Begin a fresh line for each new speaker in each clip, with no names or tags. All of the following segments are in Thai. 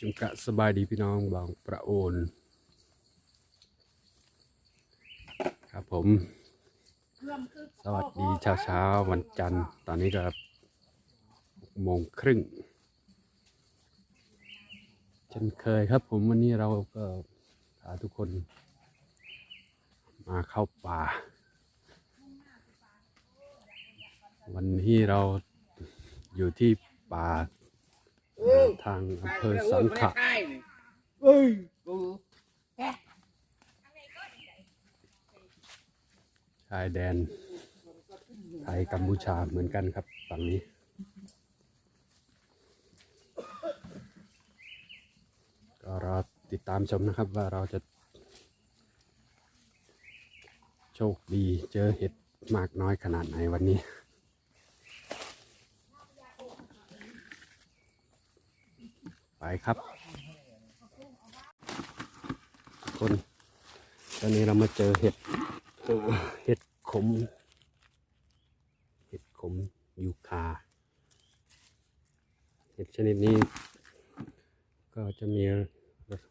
จุงกะสบายดีพี่น้องบางประโอนครับผม สวัสดีเช้าเช้าวันจันทร์ ตอนนี้ก็หกโมงครึ่งเช่นเคยครับผมวันนี้เราก็พาทุกคน มาเข้าป่า วันนี้เรา อยู่ที่ป่าทางอำเภอสังขะ
เอ้ยกู
ชายแดน ไทยกัมพูชาเหมือนกันครับฝั่งนี้ก็รอติดตามชมนะครับว่าเราจะ โชคดีเจอเห็ดมากน้อยขนาดไหนวันนี้ ไปครับ คน ตอนนี้เรามาเจอเห็ดเอ่อเห็ดขม เห็ดขมยูคา เห็ดชนิดนี้ ก็จะมีรส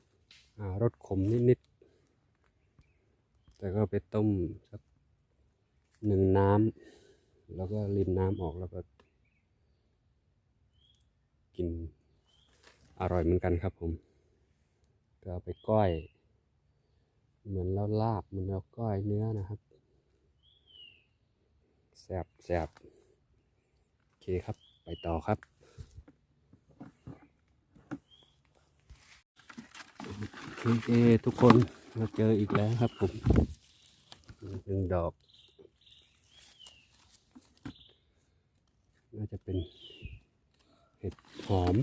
อ่ารสขมนิดๆ แต่ก็ไปต้มสักหนึ่งน้ำ แล้วก็รินน้ำออกแล้วก็กิน อร่อยเหมือนกันครับผม ก็เอาไปก้อย เหมือนเราลาบเหมือนเราก้อยเนื้อนะครับแสบแสบโอเคครับ ไปต่อครับโอเคทุกคนมาเจออีกแล้วครับผมหนึ่งดอก น่าจะเป็นเห็ดหอม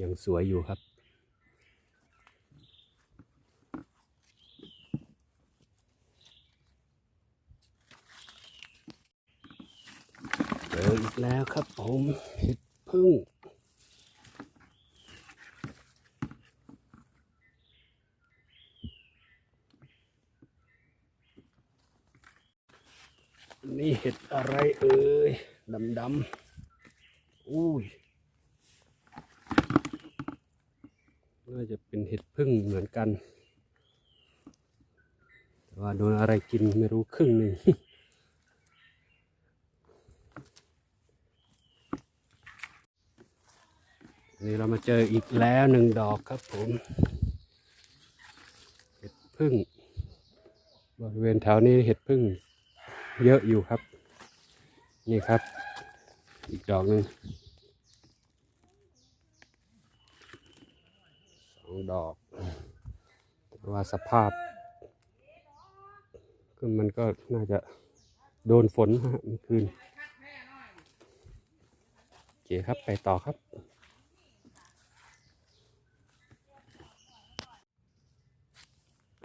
ยังสวยอยู่ครับ เจออีกแล้วครับผมเห็ดพึ่งนี่เห็ดอะไรเอ่ยดำดำๆอุ้ย น่าจะเป็นเห็ดพึ่งเหมือนกัน แต่ว่าโดนอะไรกินไม่รู้ครึ่งหนึ่งนี่เรามาเจออีกแล้วหนึ่งดอกครับผมเห็ดพึ่งบริเวณแถวนี้เห็ดพึ่งเยอะอยู่ครับ นี่ครับ อีกดอกหนึ่ง สอง ดอก แต่ว่าสภาพก็มันก็น่าจะโดนฝนฮะเมื่อคืนโอเคครับไปต่อครับ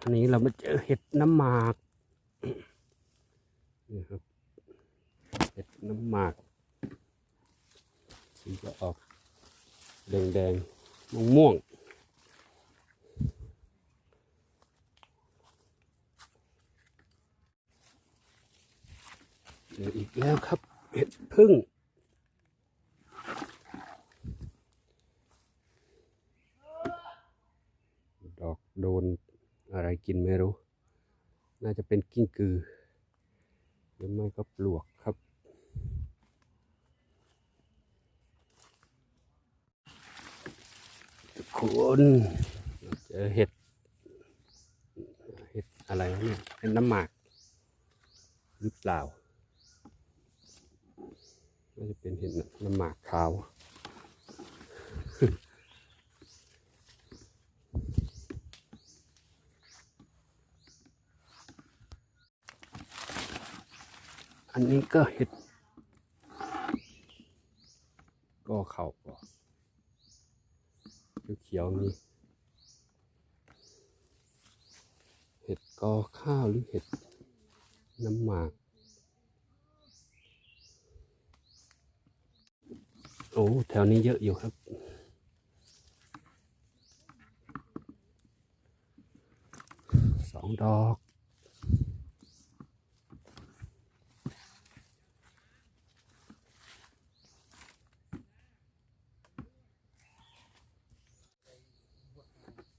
อันนี้เรามาเจอเห็ดน้ำหมากนี่ครับเห็ดน้ำหมากสีจะออกแดงๆม่วงม่วงๆ จออีกแล้วครับเห็ดพึ่ง ดอกโดนอะไรกินไม่รู้ น่าจะเป็นกิ้งกือ หรือไม่ก็ปลวกครับ ทุกคนเจอเห็ด เห็ดอะไรวะเนี่ยเป็นน้ำหมาก หรือเปล่า น่าจะเป็นเห็ดน้ำหมากขาว อันนี้ก็เห็ดก็เข่าก็เขียวๆนี่เห็ดกอข้าวหรือเห็ดน้ำหมาก โอ้แถวนี้เยอะอยู่ครับ สองดอก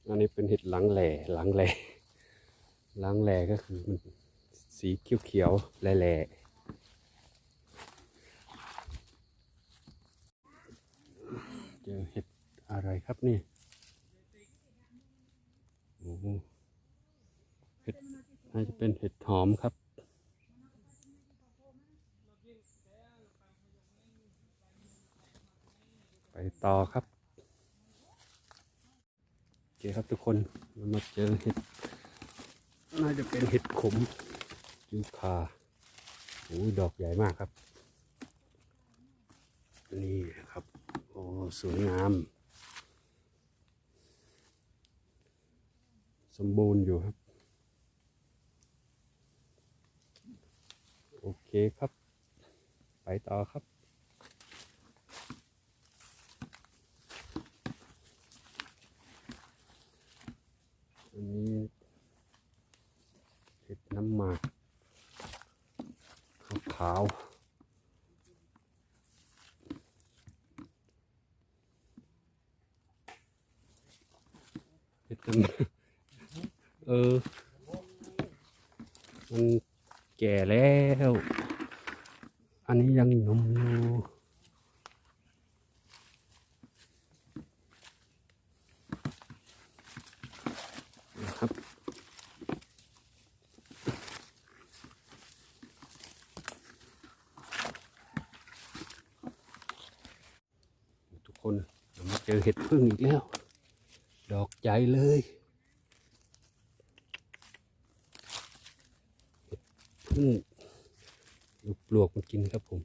อันนี้เป็นเห็ดหลังแหล่หลังแหล่หลังแหล่ก็คือมันสีเขียวๆแหล่ ครับนี่โอ้โหเห็ดน่าจะเป็นเห็ดหอมครับ ไปต่อครับโอเคครับทุกคนเรามาเจอเห็ด น่าจะเป็นเห็ดขมยูคาโอ้ยดอกใหญ่มากครับ นี่ครับ โอ้ สวยงาม มบูรณ์อยู่ครับ โอเคครับ ไปต่อครับอันนี้เห็ดน้ำหมากขาวเห็ดน้ำ เออ มันแก่แล้ว อันนี้ยังหนมอยู่นะครับ ทุกคนเรามาเจอเห็ดพึ่งอีกแล้ว ดอกใหญ่เลย พึ่งลูกปลวกมันกินครับผม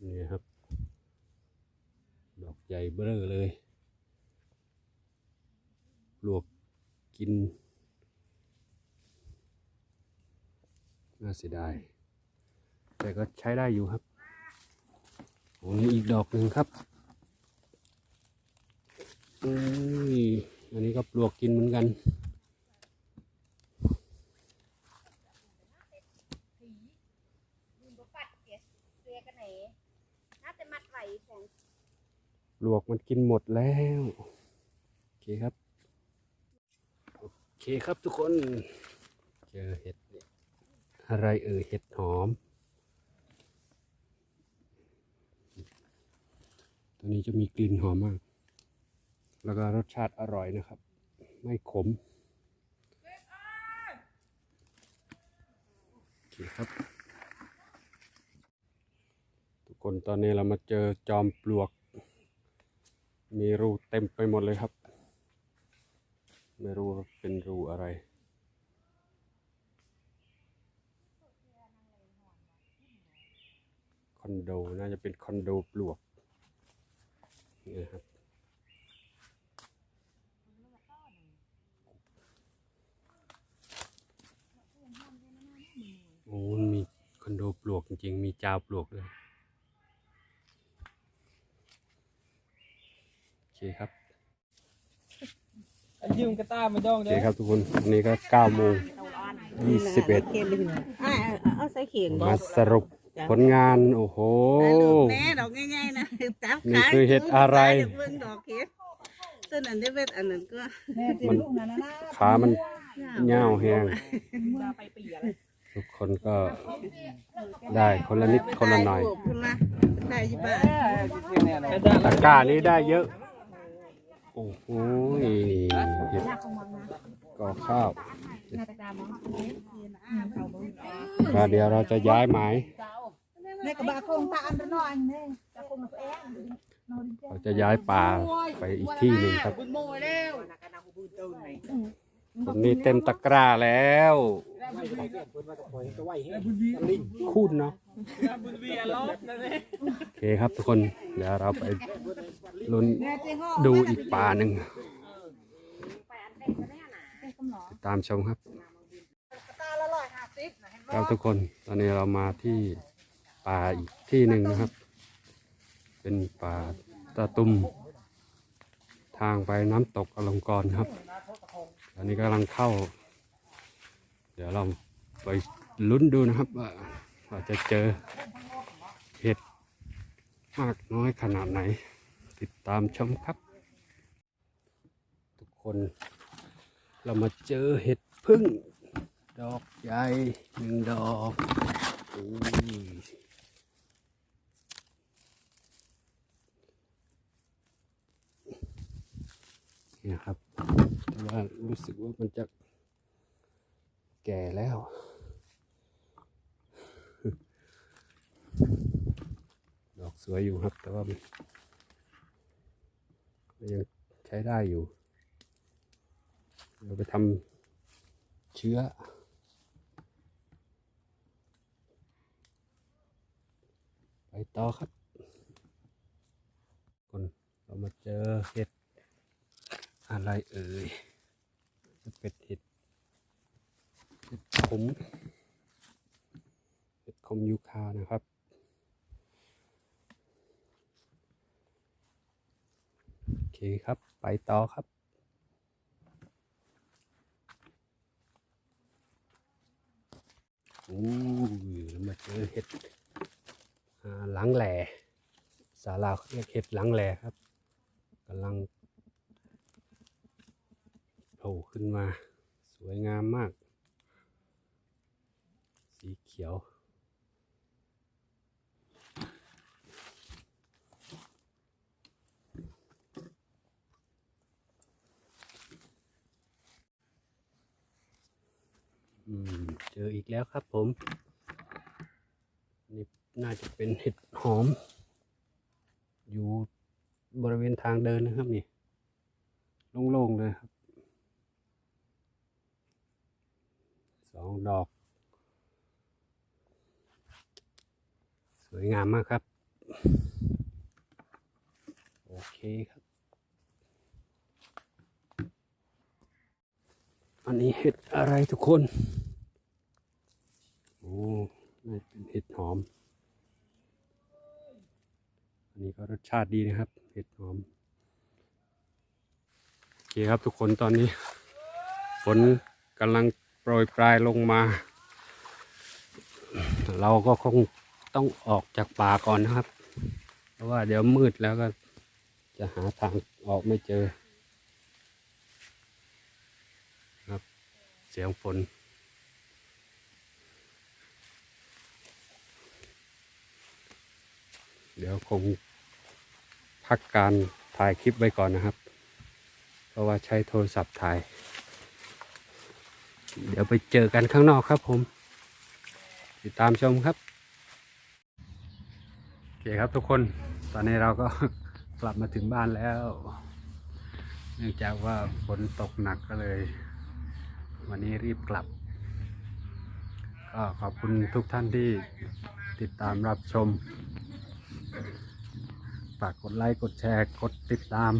นี่ครับ ดอกใหญ่เบ้อเลย ปลวกกิน น่าเสียดาย แต่ก็ใช้ได้อยู่ครับโอ้นี่อีกดอกหนึ่งครับอุ้ยอันนี้ก็ปลวกกินเหมือนกัน
ยืนบปัดเสียเสียกันไหนน่าจะมัดไห
ลวกมันกินหมดแล้ว โอเคครับ โอเคครับทุกคน เจอเห็ดเนี่ยอะไรเอ่ยเห็ดหอม ตัวนี้จะมีกลิ่นหอมมาก แล้วก็รสชาติอร่อยนะครับ ไม่ขม โอเคครับ คนตอนนี้เรามาเจอจอมปลวก มีรูเต็มไปหมดเลยครับ ไม่รู้เป็นรูอะไร คอนโดน่าจะเป็นคอนโดปลวกนี่ครับโอ้มีคอนโดปลวกจริงๆ มีจ้าปลวกด้วย โอ เคครับ
ยืมกระต้ามาจ้อง
โอ
เด้
เค
อ
ครับทุกคนวันนี้ก็เก้าโมงยี่สิบเอ็ด
เขียนเลยนะอ่าเอาใส่เขียน
มาสรุปผลงาน โอ้โห
แม่ดอกง่ายๆนะจับ
นี่คือเห็ดอะไร
เบิ่งดอกเห็ดส่วนอันนี้เป็นอันนั้นก็
มันขามันเงาวแหงทุกคนก็ได้คนละนิดคนละหน่อย
คุณละได้อยี่บ้าน
ตะกร้านี้ได้เยอะ โอ้โหเห็ดก่อข้าวก็เดี๋ยวเราจะย้ายหมาย
ในกระบะโคงตาอันน้อยนี่ตะคงแอน
เราจะย้ายป่าไปอีกที่หนึ่งครับตอนนี้เต็มตะกร้าแล้วคูดเนาะโอเคครับทุกคนเดี๋ยวเราไป ลุ้นดูอีกป่าหนึ่งติดตามชมครับ
ตาละร้อยห้าสิบนะเห็น
ครับทุกคนตอนนี้เรามาที่ป่าอีกที่หนึ่งนะครับ เป็นป่าตะตุมทางไปน้ำตกอลงกรครับ ตอนนี้กำลังเข้า เดี๋ยวเราไปลุ้นดูนะครับว่าว่าจะเจอเห็ดมากน้อยขนาดไหน ติดตามชมครับ ทุกคนเรามาเจอเห็ดพึ่ง ดอกใหญ่หนึ่งดอกอนี่ครับแต่ว่ารู้สึกว่ามันจะแก่แล้วดอกสวยอยู่ครับ แต่ว่า ยังใช้ได้อยู่ เราไปทำเชื้อ ไปต่อครับ คนเรามาเจอเห็ดอะไรเอ่ยจะเป็นเห็ดเห็ดขมเห็ดขมยูคานะครับ โอ เคครับ ไปต่อครับ อู้ยมาเจอเห็ดหลังแหล่สาลาวเขาเรียกเห็ดหลังแหล่ครับกำลังโผล่ขึ้นมา สวยงามมาก สีเขียว เจออีกแล้วครับผมนี่น่าจะเป็นเห็ดหอม อยู่บริเวณทางเดินนะครับนี่โล่งๆเลยครับสองดอก สวยงามมากครับ โอเคครับ อันนี้เห็ดอะไรทุกคน โอ้นี่เป็นเห็ดหอม อันนี้ก็รสชาติดีนะครับ เห็ดหอม โอเคครับทุกคนตอนนี้ ฝนกำลังโปรยปลายลงมา เราก็คงต้องออกจากป่าก่อนนะครับ เพราะว่าเดี๋ยวมืดแล้วก็จะหาทางออกไม่เจอ ครับ เสียงฝน เดี๋ยวคงพักการถ่ายคลิปไว้ก่อนนะครับ เพราะว่าใช้โทรศัพท์ถ่าย เดี๋ยวไปเจอกันข้างนอกครับผม ติดตามชมครับโอเคครับทุกคน ตอนนี้เราก็กลับมาถึงบ้านแล้ว เนื่องจากว่าฝนตกหนักก็เลย วันนี้รีบกลับ ก็ขอบคุณทุกท่านที่ติดตามรับชม ฝากกดไลค์ กดแชร์ กดติดตาม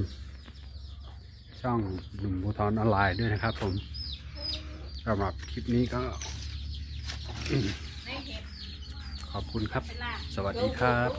ช่องหนุ่มบูทอนออนไลน์ด้วยนะครับผมสำหรับคลิปนี้ก็ ขอบคุณครับ สวัสดีครับ